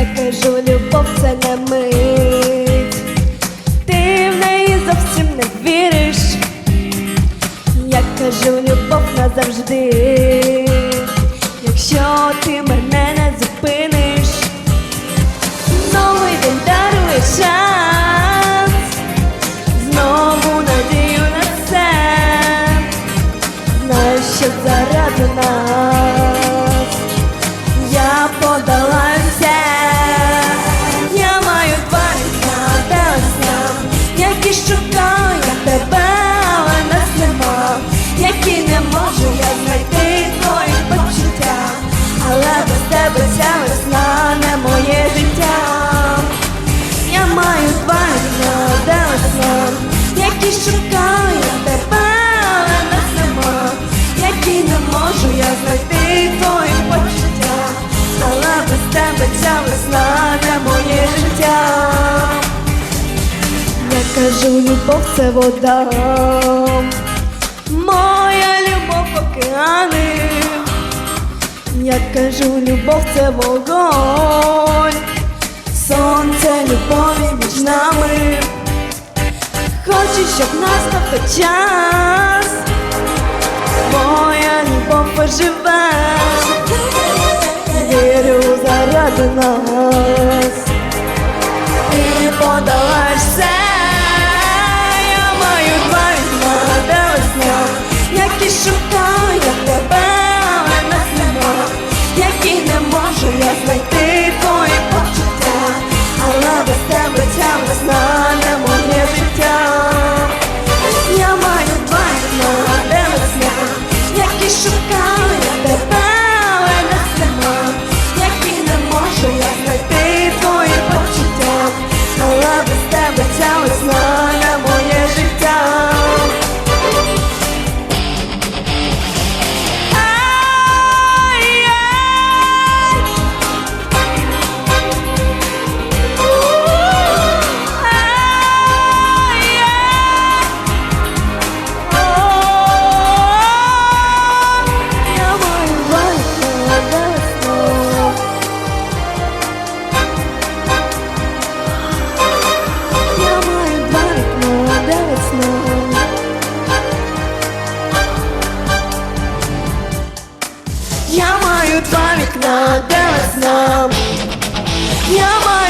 Я кажу, любов це не мить, ти в неї зовсім не віриш. Я кажу, любов назавжди, якщо ти мене не зупиниш, новий день дарує час, знову надію на це, знаю, що заради нас тебе ця весна не моє життя. Я кажу, любов це вода, моя любов океани. Я кажу, любов це вогонь, сонце любові між нами. Хочу, щоб настав той час, моя любов поживе, нас. Ти подолаєш я маю два вікна, де весна, які шукаю тебе, але нас нема, які не можу я знайти твої почуття, але без тебе ця весна не моє життя. Я маю два вікна, де весна, які шукаю Я маю два вікна,